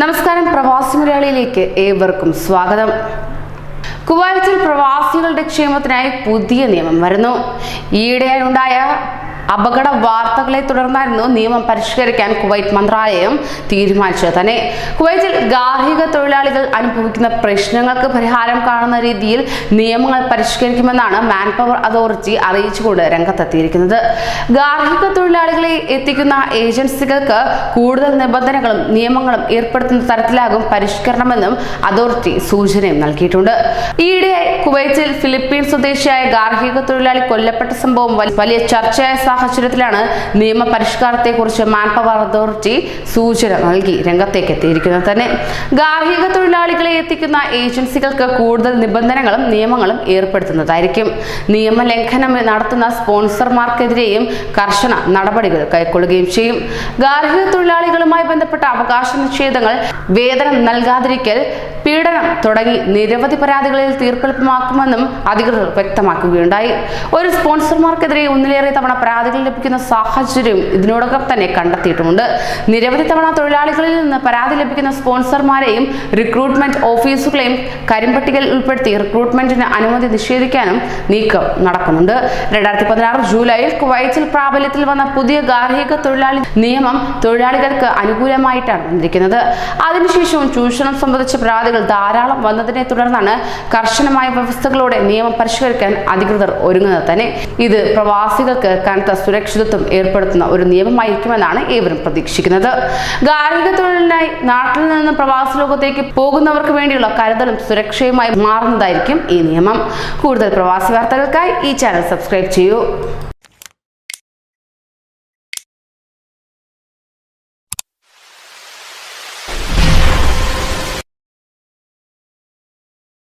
നമസ്കാരം പ്രവാസി മലയാളിയിലേക്ക് ഏവർക്കും സ്വാഗതം. കുവൈറ്റിൽ പ്രവാസികളുടെ ക്ഷേമത്തിനായി പുതിയ നിയമം വരുന്നു. ഈയിടെയായി ഉണ്ടായ അപകട വാർത്തകളെ തുടർന്നായിരുന്നു നിയമം പരിഷ്കരിക്കാൻ കുവൈറ്റ് മന്ത്രാലയം തീരുമാനിച്ചത്. തന്നെ കുവൈറ്റിൽ ഗാർഹിക തൊഴിലാളികൾ അനുഭവിക്കുന്ന പ്രശ്നങ്ങൾക്ക് പരിഹാരം കാണുന്ന രീതിയിൽ നിയമങ്ങൾ പരിഷ്കരിക്കുമെന്നാണ് മാൻ പവർ അതോറിറ്റി അറിയിച്ചുകൊണ്ട് രംഗത്തെത്തിയിരിക്കുന്നത്. ഗാർഹിക തൊഴിലാളികളെ എത്തിക്കുന്ന ഏജൻസികൾക്ക് കൂടുതൽ നിബന്ധനകളും നിയമങ്ങളും ഏർപ്പെടുത്തുന്ന തരത്തിലാകും പരിഷ്കരണമെന്നും അതോറിറ്റി സൂചനയും നൽകിയിട്ടുണ്ട്. ഈയിടെ കുവൈറ്റിൽ ഫിലിപ്പീൻ സ്വദേശിയായ ഗാർഹിക തൊഴിലാളി കൊല്ലപ്പെട്ട സംഭവം വലിയ ചർച്ചയായ സാഹചര്യത്തിലാണ് നിയമപരിഷ്കാരത്തെക്കുറിച്ച് മാൻ പവർ അതോറിറ്റി സൂചന നൽകി രംഗത്തേക്ക് എത്തിയിരിക്കുന്നത് തന്നെ. ഗാർഹിക തൊഴിലാളികളെ എത്തിക്കുന്ന ഏജൻസികൾക്ക് കൂടുതൽ നിബന്ധനകളും നിയമങ്ങളും ഏർപ്പെടുത്തുന്നതായിരിക്കും. നിയമലംഘനം നടത്തുന്ന സ്പോൺസർമാർക്കെതിരെയും കർശന നടപടികൾ കൈക്കൊള്ളുകയും ചെയ്യും. ഗാർഹിക തൊഴിലാളികളുമായി ബന്ധപ്പെട്ട അവകാശ നിഷേധങ്ങൾ വേതനം നൽകാതിരിക്കൽ പീഡനം തുടങ്ങി നിരവധി പരാതികളിൽ തീർപ്പെളുപ്പമാക്കുമെന്നും അധികൃതർ വ്യക്തമാക്കുകയുണ്ടായി. ഒരു സ്പോൺസർമാർക്കെതിരെ ഒന്നിലേറെ തവണ പരാതികൾ ലഭിക്കുന്ന സാഹചര്യം ഇതിനോടകം തന്നെ കണ്ടെത്തിയിട്ടുമുണ്ട്. നിരവധി തവണ തൊഴിലാളികളിൽ നിന്ന് പരാതി ലഭിക്കുന്ന സ്പോൺസർമാരെയും റിക്രൂട്ട്മെന്റ് ഓഫീസുകളെയും കരിമ്പട്ടികയിൽ ഉൾപ്പെടുത്തി റിക്രൂട്ട്മെന്റിന് അനുമതി നിഷേധിക്കാനും നീക്കം നടക്കുന്നുണ്ട്. രണ്ടായിരത്തി പതിനാറ് ജൂലൈയിൽ കുവൈറ്റിൽ പ്രാബല്യത്തിൽ വന്ന പുതിയ ഗാർഹിക തൊഴിലാളി നിയമം തൊഴിലാളികൾക്ക് അനുകൂലമായിട്ടാണ് വന്നിരിക്കുന്നത്. അതിനുശേഷവും ചൂഷണം സംബന്ധിച്ച പരാതികൾ ധാരാളം വന്നതിനെ തുടർന്നാണ് കർശനമായ വ്യവസ്ഥകളോടെ നിയമം പരിഷ്കരിക്കാൻ അധികൃതർ ഒരുങ്ങുന്നത് തന്നെ. ഇത് പ്രവാസികൾക്ക് കനത്ത സുരക്ഷിതത്വം ഏർപ്പെടുത്തുന്ന ഒരു നിയമമായിരിക്കുമെന്നാണ് ഏവരും പ്രതീക്ഷിക്കുന്നത്. ഗാർഹിക തൊഴിലിനായി നാട്ടിൽ നിന്ന് പ്രവാസി ലോകത്തേക്ക് പോകുന്നവർക്ക് വേണ്ടിയുള്ള കരുതലും സുരക്ഷയുമായി മാറുന്നതായിരിക്കും ഈ നിയമം. കൂടുതൽ പ്രവാസി വാർത്തകൾക്കായി ഈ ചാനൽ സബ്സ്ക്രൈബ് ചെയ്യൂ.